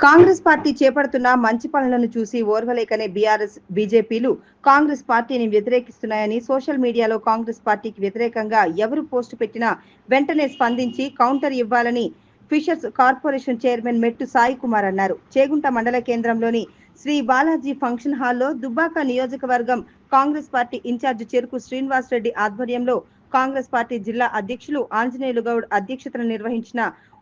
Congress party చేపడుతున్న మంచి పనులను చూసి ఓర్వలేకనే బీఆర్ఎస్ బీజేపీలు కాంగ్రెస్ పార్టీని వ్యతిరేకిస్తున్నాయని సోషల్ మీడియాలో కాంగ్రెస్ పార్టీకి వ్యతిరేకంగా ఎవరు పోస్టు పెట్టినా వెంటనే స్పందించి కౌంటర్ ఇవ్వాలని ఫిషర్స్ కార్పొరేషన్ చైర్మన్ మెట్టు సాయి కుమార్ అన్నారు. చేగుంట మండల కేంద్రంలోని శ్రీ బాలాజీ ఫంక్షన్ హాల్లో దుబ్బాక నియోజకవర్గం కాంగ్రెస్ పార్టీ ఇన్ఛార్జ్ చెరుకు శ్రీనివాస్ రెడ్డి ఆధ్వర్యంలో కాంగ్రెస్ పార్టీ జిల్లా అధ్యక్షులు ఆంజనేయులు గౌడ్ అధ్యక్షతన నిర్వహించిన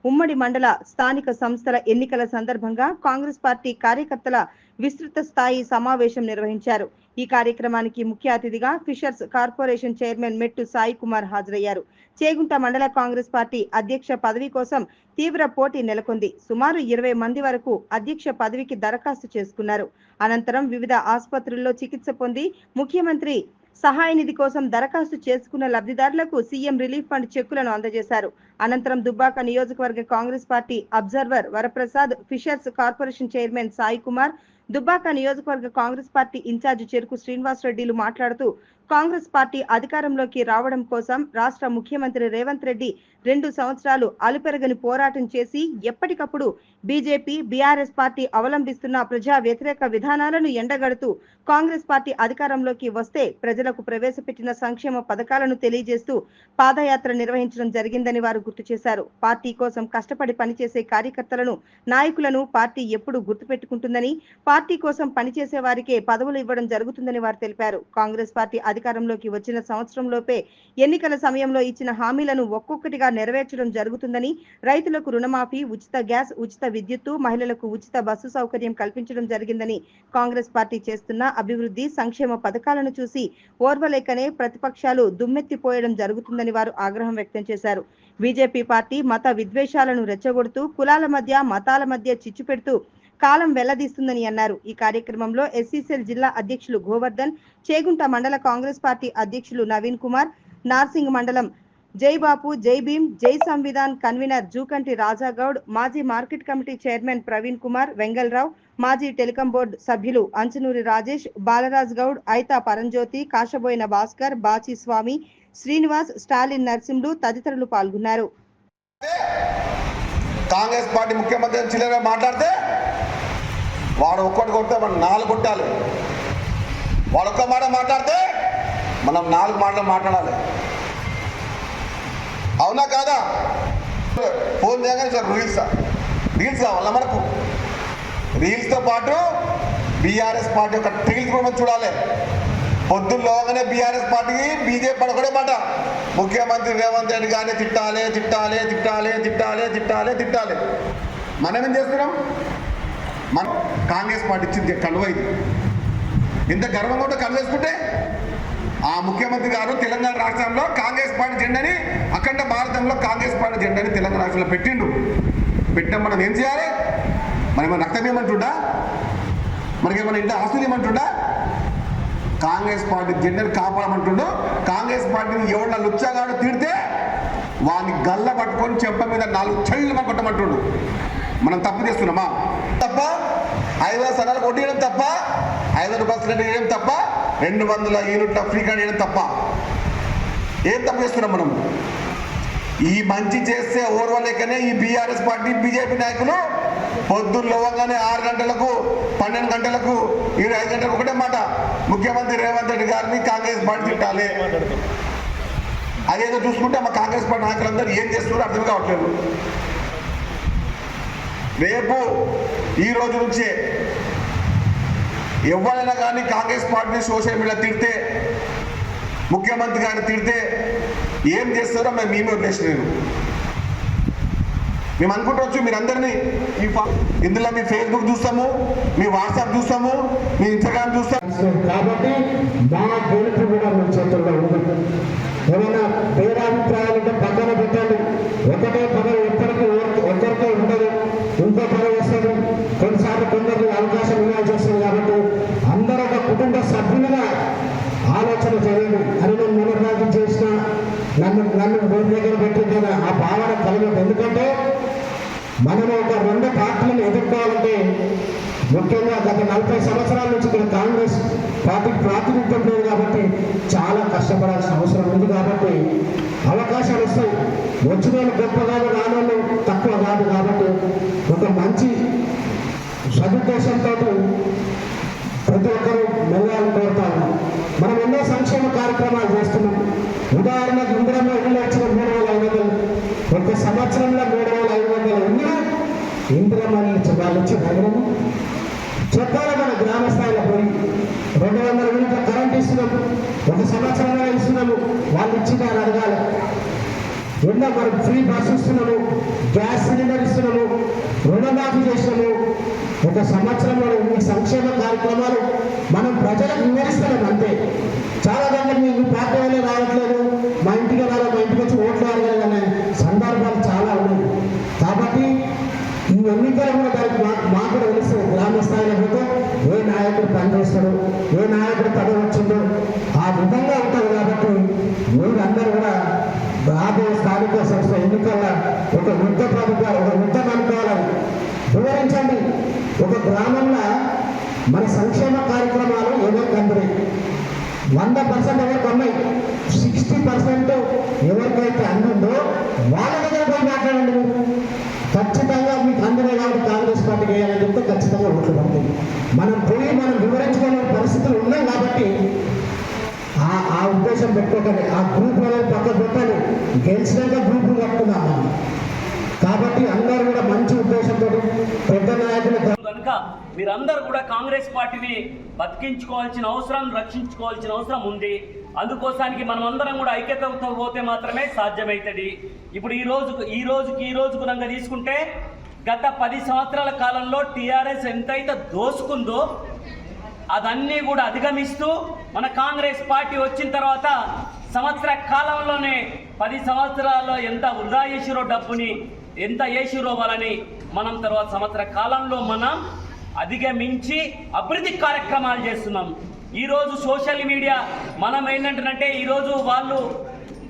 ఉమ్మడి మండల స్థానిక సంస్థల ఎన్నికల సందర్భంగా కాంగ్రెస్ పార్టీ కార్యకర్తల విస్తృత స్థాయి సమావేశం నిర్వహించారు. ఈ కార్యక్రమానికి ముఖ్య అతిథిగా ఫిషర్స్ కార్పొరేషన్ చైర్మన్ మెట్టు సాయి కుమార్ హాజరయ్యారు. చేగుంట మండల కాంగ్రెస్ పార్టీ అధ్యక్ష పదవి కోసం తీవ్ర పోటీ నెలకొంది. సుమారు ఇరవై మంది వరకు అధ్యక్ష పదవికి దరఖాస్తు చేసుకున్నారు. అనంతరం వివిధ ఆసుపత్రుల్లో చికిత్స పొంది ముఖ్యమంత్రి సహాయ నిధి కోసం దరఖాస్తు చేసుకున్న లబ్ధిదారులకు సీఎం రిలీఫ్ ఫండ్ చెక్కులను అందజేశారు. అనంతరం దుబ్బాక నియోజకవర్గ Congress party observer Varaprasad fishers corporation chairman Sai Kumar Dubbaka నియోజకవర్గ కాంగ్రెస్ పార్టీ ఇన్ఛార్జ్ చెరుకు శ్రీనివాస్ రెడ్డిలు మాట్లాడుతూ కాంగ్రెస్ పార్టీ అధికారంలోకి రావడం కోసం రాష్ట్ర ముఖ్యమంత్రి రేవంత్ రెడ్డి రెండు సంవత్సరాలు అలుపెరగని పోరాటం చేసి ఎప్పటికప్పుడు బీజేపీ బీఆర్ఎస్ పార్టీ అవలంబిస్తున్న ప్రజా వ్యతిరేక విధానాలను ఎండగడుతూ కాంగ్రెస్ పార్టీ అధికారంలోకి వస్తే ప్రజలకు ప్రవేశపెట్టిన సంక్షేమ పథకాలను తెలియజేస్తూ పాదయాత్ర నిర్వహించడం జరిగిందని వారు గుర్తు చేశారు. పార్టీ కోసం కష్టపడి పనిచేసే కార్యకర్తలను నాయకులను పార్టీ ఎప్పుడు గుర్తుపెట్టుకుంటుందని పార్టీ కోసం పనిచేసే వారికే పదవులు ఇవ్వడం జరుగుతుందని వారు తెలిపారు. కాంగ్రెస్ పార్టీ అధికారంలోకి వచ్చిన సంవత్సరంలోపే ఎన్నికల సమయంలో ఇచ్చిన హామీలను ఒక్కొక్కటిగా నెరవేర్చడం జరుగుతుందని రైతులకు రుణమాఫీ ఉచిత గ్యాస్ ఉచిత విద్యుత్తు మహిళలకు ఉచిత బస్సు సౌకర్యం కల్పించడం జరిగిందని కాంగ్రెస్ పార్టీ చేస్తున్న అభివృద్ధి సంక్షేమ పథకాలను చూసి ఓర్వలేకనే ప్రతిపక్షాలు దుమ్మెత్తిపోయడం జరుగుతుందని వారు ఆగ్రహం వ్యక్తం చేశారు. బీజేపీ పార్టీ మత విద్వేషాలను రెచ్చగొడుతూ కులాల మధ్య మతాల మధ్య చిచ్చు పెడుతూ కాలం వెల్లదీస్తుందని అన్నారు. ఈ కార్యక్రమంలో ఎస్సీసీఎల్ జిల్లా అధ్యక్షులు గోవర్ధన్ చేగుంట మండల కాంగ్రెస్ పార్టీ అధ్యక్షులు నవీన్ కుమార్ నార్సింగ్ మండలం జై బాపు జై భీమ్ జై సంవిధాన్ కన్వీనర్ జూకంటి రాజాగౌడ్ మాజీ market committee chairman Praveen Kumar Vengalrao మాజీ టెలికాం బోర్డు సభ్యులు అంచనూరి రాజేష్ బాలరాజ్ గౌడ్ ఐతా పరంజ్యోతి కాశబోయిన భాస్కర్ బాచి స్వామి శ్రీనివాస్ స్టాలిన్ నర్సింహులు తదితరులు పాల్గొన్నారు. కాంగ్రెస్ పార్టీ ముఖ్యమంత్రి చిల్లర మాట్లాడితే వాడు ఒక్కటి కొడితే మనం నాలుగు కొట్టాలి. వాడు ఒక్క మాట మాట్లాడితే మనం నాలుగు మాటలు మాట్లాడాలి. అవునా కాదా? ఫోన్ చేయగానే సార్ రీల్స్. రీల్స్ కావాలా మనకు? రీల్స్తో పాటు బీఆర్ఎస్ పార్టీ యొక్క ట్రీల్స్ కూడా మనం చూడాలి. పొద్దున్న లోగానే బీఆర్ఎస్ పార్టీకి బీజేపీ పార్టీ ఒకటే మాట. ముఖ్యమంత్రి రేవంత్ రెడ్డి గారిని తిట్టాలి తిట్టాలి తిట్టాలి తిట్టాలి తిట్టాలి తిట్టాలి. మనం ఏం చేస్తున్నాం? మనం కాంగ్రెస్ పార్టీ ఇచ్చింది కలువ ఇది. ఇంత గర్వంగా ఉంటే కలువ వేసుకుంటే ఆ ముఖ్యమంత్రి గారు తెలంగాణ రాష్ట్రంలో కాంగ్రెస్ పార్టీ జెండాని అఖండ భారతంలో కాంగ్రెస్ పార్టీ జెండాని తెలంగాణ రాష్ట్రంలో పెట్టిండు పెట్టిన మనం ఏం చేయాలి? మనం ఏమైనా రక్తం ఏమంటుండా? మనకేమైనా ఇంత ఆస్తులు ఏమంటుండా? కాంగ్రెస్ పార్టీ జెండాని కాపాడమంటుండు. కాంగ్రెస్ పార్టీని ఎవడ లుచ్చగాడు తీడితే వాడిని గల్ల పట్టుకొని చెంప మీద నాలుగు చెళ్ళు కొట్టమంటుండు. మనం తప్పు చేస్తున్నామా? తప్ప ఐదు వందల సనాలు కొట్టేయడం తప్ప ఐదు వందల రూపాయలు సిలిండర్ వేయడం తప్ప రెండు వందల యూనిట్ల ఫ్రీ కార్డ్ వేయడం తప్ప. ఏం తప్పు చేస్తున్నాం మనం? ఈ మంచి చేస్తే ఓర్వలేకనే ఈ బీఆర్ఎస్ పార్టీ బీజేపీ నాయకులు పొద్దున్న లేవగానే ఆరు గంటలకు పన్నెండు గంటలకు ఇరవై ఐదు గంటలకు ఒకటే మాట. ముఖ్యమంత్రి రేవంత్ రెడ్డి గారిని కాంగ్రెస్ పార్టీ తిట్టాలి. అదేదో చూసుకుంటే మా కాంగ్రెస్ పార్టీ నాయకులందరూ ఏం చేస్తున్నారో అర్థం కావట్లేదు. రేపు ఈ రోజు నుంచే ఎవరైనా కానీ కాంగ్రెస్ పార్టీని సోషల్ మీడియా తిడితే ముఖ్యమంత్రి గారిని తిడితే ఏం చేస్తారో మేము మేమే వదిలేసలేను మేము అనుకుంటవచ్చు మీరందరినీ ఈ ఇందులో మీ ఫేస్బుక్ చూస్తాము మీ వాట్సాప్ చూస్తాము మీ ఇన్స్టాగ్రామ్ చూస్తాము. కాబట్టి మా గెలుపు కూడా మన చేతుల్లో ఉంది ఏమైనా పేరాభిప్రాయాలు పక్కన పెట్టండి. ఒకటే పదవి కూడా గత నలభై సంవత్సరాల నుంచి ఇక్కడ కాంగ్రెస్ పార్టీకి ప్రాతినిధ్యం లేదు కాబట్టి చాలా కష్టపడాల్సిన అవసరం ఉంది కాబట్టి అవకాశాలు వస్తాయి. వచ్చిన గొప్పగాను రానోళ్ళు తక్కువ కాదు కాబట్టి ఒక మంచి సదుద్దేశంతో ప్రతి ఒక్కరూ మెల్లాలని కోరుతా మనం ఎన్నో సంక్షేమ కార్యక్రమాలు చేస్తున్నాం. ఉదాహరణకు ఇందిరమ్మ ఇల్లు వచ్చిన మూడు వేల ఐదు వందలు ఒక సంవత్సరంలో మూడు వేల ఐదు వందల ఇల్లు ఇందిరమ్మ వాళ్ళు ఇచ్చి నగరము చెప్పాలి మన గ్రామ స్థాయిలో పోయి రెండు వందల యూనిట్ల కరెంట్ ఇస్తున్నాము. ఒక సంవత్సరంగా ఇస్తున్నాము. వాళ్ళు ఇచ్చిందని అడగాలి. ఎన్నో మనం ఫ్రీ బస్ ఇస్తున్నాము. గ్యాస్ సిలిండర్ ఇస్తున్నాము. రుణమాఫీ చేస్తున్నాము. ఒక సంవత్సరంలో ఈ సంక్షేమ కార్యక్రమాలు మనం ప్రజలకు వివరిస్తున్నాం అంతే. చాలా మంది మీ మీ పార్టీ వాళ్ళే రావట్లేదు. మా ఇంటికి రావాలి మా ఇంటికి వచ్చి ఓట్లు అడగాలి అనే సందర్భాలు చాలా ఉన్నాయి. కాబట్టి ఈ ఎన్నికలు కూడా దానికి మా- నాయకుడు ఏ నాయకుడు పదవి వచ్చిందో ఆ విధంగా ఉంటుంది కాబట్టి మీరందరూ కూడా రాబోయే స్థానిక సంస్థ ఎన్నికల ఒక యుద్ధ ప్రభుత్వాలు ఒక యుద్ధం అనుకోవాలని వివరించండి. ఒక గ్రామంలో మన సంక్షేమ కార్యక్రమాలు ఎవరికి అందరి వంద పర్సెంట్ ఎవరికి అమ్మాయి సిక్స్టీ పర్సెంట్ ఎవరికైతే అందిందో వాళ్ళ దగ్గర పోయి మాట్లాడండి మీరు. ఖచ్చితంగా మీకు అందరూ కాబట్టి కాంగ్రెస్ పార్టీకి వేయాలని చెప్తే ఖచ్చితంగా ఓట్లు పడుతుంది మనం వివరించుకునే పరిస్థితులు ఉన్నాం కాబట్టి ఆ ఆ ఉద్దేశం పెట్టుకోకండి. ఆ గ్రూప్ అనేది పక్క పెట్టాలి గెలిచినాక గ్రూప్ కట్టుకుందాం కాబట్టి అందరూ కూడా మంచి ఉద్దేశంతో పెద్ద నాయకులు కనుక మీరందరూ కూడా కాంగ్రెస్ పార్టీని బతికించుకోవాల్సిన అవసరం రక్షించుకోవాల్సిన అవసరం ఉంది. అందుకోసానికి మనం అందరం కూడా ఐక్యతతో పోతే మాత్రమే సాధ్యమవుతుంది ఇప్పుడు ఈ రోజుకు ఈ రోజుకి ఈ రోజుకు కనుక తీసుకుంటే గత పది సంవత్సరాల కాలంలో టీఆర్ఎస్ ఎంతైతే దోసుకుందో అదన్నీ కూడా అధిగమిస్తూ మన కాంగ్రెస్ పార్టీ వచ్చిన తర్వాత సంవత్సర కాలంలోనే పది సంవత్సరాల్లో ఎంత వృధా చేసిరో డబ్బుని ఎంత వేసిరో వాళ్ళని మనం తర్వాత సంవత్సర కాలంలో మనం అధిగమించి అభివృద్ధి కార్యక్రమాలు చేస్తున్నాం. ఈరోజు సోషల్ మీడియా మనం ఏంటంటే ఈరోజు వాళ్ళు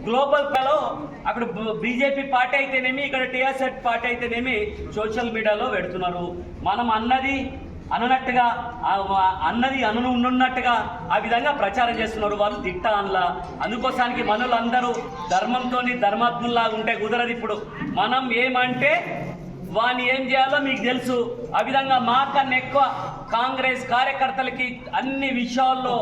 గ్లోబల్లో అక్కడ బీజేపీ పార్టీ అయితేనేమి ఇక్కడ టీఆర్ఎస్ పార్టీ అయితేనేమి సోషల్ మీడియాలో పెడుతున్నారు. మనం అన్నది అనున్నట్టుగా అన్నది అనును ఉన్నట్టుగా ఆ విధంగా ప్రచారం చేస్తున్నారు. వాళ్ళు తిట్ట అనలా అందుకోసానికి మనులందరూ ధర్మంతోని ధర్మాత్ముల్లా ఉంటే కుదరదు ఇప్పుడు. మనం ఏమంటే వాని ఏం చేయాలో మీకు తెలుసు. ఆ విధంగా మాకన్నా ఎక్కువ కాంగ్రెస్ కార్యకర్తలకి అన్ని విషయాల్లో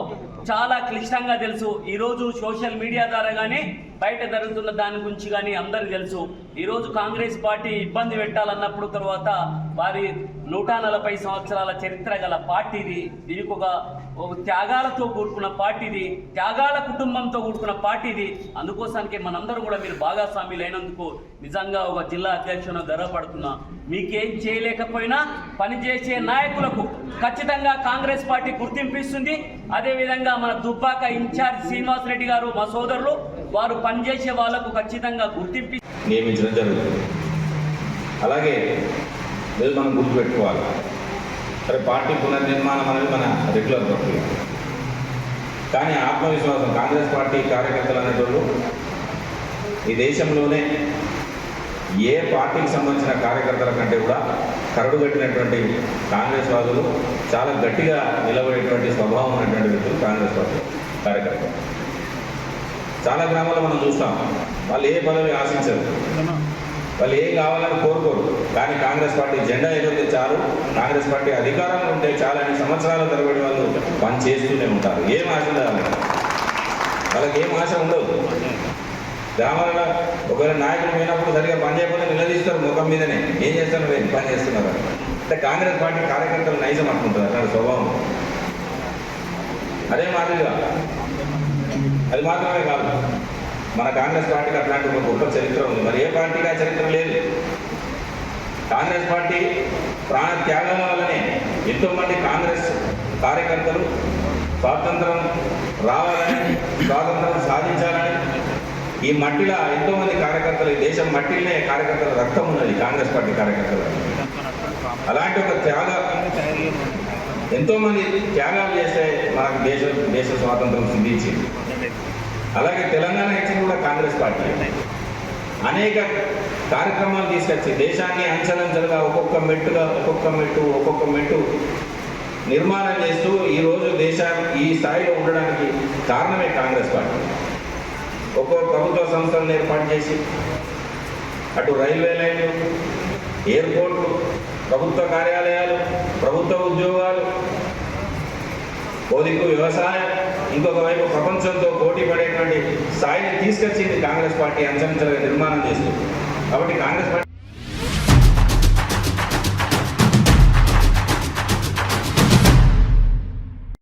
చాలా క్లిష్టంగా తెలుసు. ఈరోజు సోషల్ మీడియా ద్వారా కానీ బయట జరుగుతున్న దాని గురించి కానీ అందరికి తెలుసు. ఈరోజు కాంగ్రెస్ పార్టీ ఇబ్బంది పెట్టాలన్నప్పుడు తర్వాత వారి నూట నలభై సంవత్సరాల చరిత్ర గల పార్టీది దీనికి ఒక త్యాగాలతో కూడుకున్న పార్టీది త్యాగాల కుటుంబంతో కూడుకున్న పార్టీది. అందుకోసానికి మనందరం కూడా మీరు భాగస్వామ్యులు అయినందుకు నిజంగా ఒక జిల్లా అధ్యక్షున గర్వపడుతున్నా. మీకేం చేయలేకపోయినా పనిచేసే నాయకులకు ఖచ్చితంగా కాంగ్రెస్ పార్టీ గుర్తింపు ఇస్తుంది. అదేవిధంగా మన దుబ్బాక ఇన్ఛార్జ్ శ్రీనివాస్ రెడ్డి గారు మా సోదరులు వారు పనిచేసే వాళ్ళకు ఖచ్చితంగా గుర్తింపు నియమించడం జరుగుతుంది. అలాగే ఇది మనం గుర్తుపెట్టుకోవాలి. సరే పార్టీ పునర్నిర్మాణం అనేది మన రెగ్యులర్ ప్రక్రియ. కానీ ఆత్మవిశ్వాసం కాంగ్రెస్ పార్టీ కార్యకర్తలు అనేటోళ్ళు ఈ దేశంలోనే ఏ పార్టీకి సంబంధించిన కార్యకర్తల కంటే కూడా కరడు కరడుగట్టినటువంటి కాంగ్రెస్ వాదులు చాలా గట్టిగా నిలబడేటువంటి స్వభావం ఉన్నటువంటి వ్యక్తులు కాంగ్రెస్ పార్టీ కార్యకర్తలు. చాలా గ్రామాల్లో మనం చూస్తాం. వాళ్ళు ఏ పదవి ఆశించరు. వాళ్ళు ఏం కావాలని కోరుకోరు. కానీ కాంగ్రెస్ పార్టీ జెండా ఎగిరితే చాలు కాంగ్రెస్ పార్టీ అధికారంలో ఉంటే చాలని సంవత్సరాల తరబడి వాళ్ళు పని చేస్తూనే ఉంటారు. ఏం ఆశ వాళ్ళకి. ఏం ఆశ ఉండదు. గ్రామాలలో ఒకవేళ నాయకులు పోయినప్పుడు సరిగా పని చేయకుండా నిలదీస్తారు ముఖం మీదనే. ఏం చేస్తారు? మీరు పని చేస్తున్నారు? అంటే కాంగ్రెస్ పార్టీ కార్యకర్తలు నైజం అనుకుంటారు. అలాంటి స్వభావం. అదే మాదిరిగా అది మాత్రమే కాదు. మన కాంగ్రెస్ పార్టీకి అట్లాంటి ఒక గొప్ప చరిత్ర ఉంది. మరి ఏ పార్టీకి ఆ చరిత్ర లేదు? కాంగ్రెస్ పార్టీ ప్రాణ త్యాగం వల్లనే ఎంతోమంది కాంగ్రెస్ కార్యకర్తలు స్వాతంత్రం రావాలని స్వాతంత్రం సాధించాలని ఈ మట్టిలో ఎంతోమంది కార్యకర్తలు ఈ దేశం మట్టిలోనే కార్యకర్తల రక్తం ఉన్నది కాంగ్రెస్ పార్టీ కార్యకర్తలు. అలాంటి ఒక త్యాగ ఎంతోమంది త్యాగాలు చేస్తే మనకు దేశ దేశ స్వాతంత్రం సిద్ధించింది. అలాగే తెలంగాణ ఇచ్చింది కూడా కాంగ్రెస్ పార్టీ. అనేక కార్యక్రమాలు తీసుకొచ్చి దేశాన్ని అంచనంచలుగా ఒక్కొక్క మెట్టుగా ఒక్కొక్క మెట్టు ఒక్కొక్క మెట్టు నిర్మాణం చేస్తూ ఈరోజు దేశాన్ని ఈ స్థాయిలో ఉండడానికి కారణమే కాంగ్రెస్ పార్టీ. ఒక్కో ప్రభుత్వ సంస్థలను ఏర్పాటు చేసి అటు రైల్వే లైన్లు ఎయిర్పోర్ట్లు ప్రభుత్వ కార్యాలయాలు ప్రభుత్వ ఉద్యోగాలు ఓ వ్యవసాయం ఇంకొక వైపు ప్రపంచంతో పోటీ పడేటువంటి స్థాయిని తీసుకొచ్చింది కాంగ్రెస్ పార్టీ అంచెంచెలుగా నిర్మాణం చేస్తుంది. కాబట్టి కాంగ్రెస్ పార్టీ